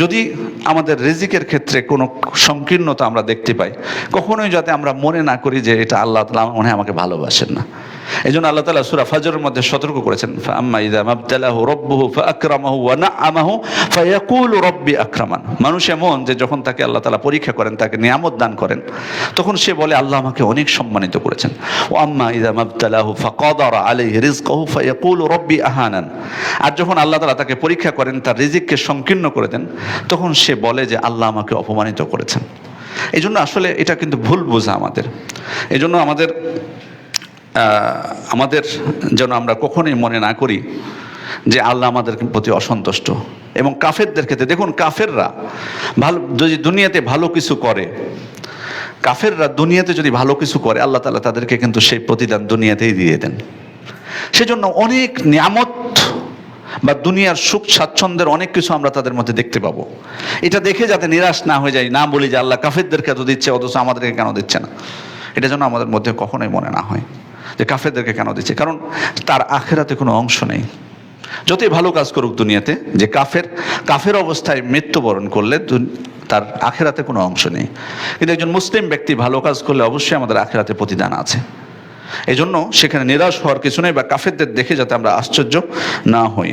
যদি আমাদের রেজিকের ক্ষেত্রে কোনো সংকীর্ণতা আমরা দেখতে পাই, কখনোই যাতে আমরা মনে না করি যে এটা আল্লাহ তালা মনে আমাকে ভালোবাসেন না। এই জন্য আল্লাহ তালা সুরা ফজরের মধ্যে সতর্ক করেছেন আম্মা মানুষ এমন যে যখন তাকে আল্লাহ তালা পরীক্ষা করেন, তাকে নিয়ামত দান করেন, তখন সে বলে, আল্লাহ আমাকে অনেক সম্মানিত করেছেন। ও আম্মা ইদা মাবতালাহু ফাকাদারা আলাইহি রিজকাহু ফায়াকুলু রব্বি আহানান। আর যখন আল্লাহ তালা তাকে পরীক্ষা করেন, তার রিজিককে সংকীর্ণ করে দেন, তখন সে বলে যে, আল্লাহ আমাকে অপমানিত করেছেন। এই জন্য আসলে এটা কিন্তু ভুল বোঝা আমাদের। এই জন্য আমাদের আমাদের যেন আমরা কখনোই মনে না করি যে আল্লাহ আমাদের প্রতি অসন্তুষ্ট। এবং কাফেরদের ক্ষেত্রে, দেখুন কাফেররা ভালো, যদি দুনিয়াতে ভালো কিছু করে, কাফেররা দুনিয়াতে যদি ভালো কিছু করে, আল্লাহ তালা তাদেরকে কিন্তু সেই প্রতিদান দুনিয়াতেই দিয়ে দেন। সেজন্য অনেক নিয়ামত বা দুনিয়ার সুখ স্বাচ্ছন্দ্যের অনেক কিছু আমরা তাদের মধ্যে দেখতে পাবো। এটা দেখে যাতে নিরাশ না হয়ে যায় না বলি যে আল্লাহ কাফেরদেরকে এত দিচ্ছে, অথচ আমাদেরকে কেন দিচ্ছে না? এটা যেন আমাদের মধ্যে কখনোই মনে না হয়। যে কাফেরদেরকে কেন দিচ্ছে? কারণ তার আখেরাতে কোনো অংশ নেই। যতই ভালো কাজ করুক দুনিয়াতে, যে কাফের কাফের অবস্থায় মৃত্যুবরণ করলে তার আখেরাতে কোনো অংশ নেই। কিন্তু একজন মুসলিম ব্যক্তি ভালো কাজ করলে অবশ্যই আমাদের আখেরাতে প্রতিদান আছে। এই জন্য সেখানে নিরাশ হওয়ার কিছু নেই বা কাফেরদের দেখে যাতে আমরা আশ্চর্য না হই।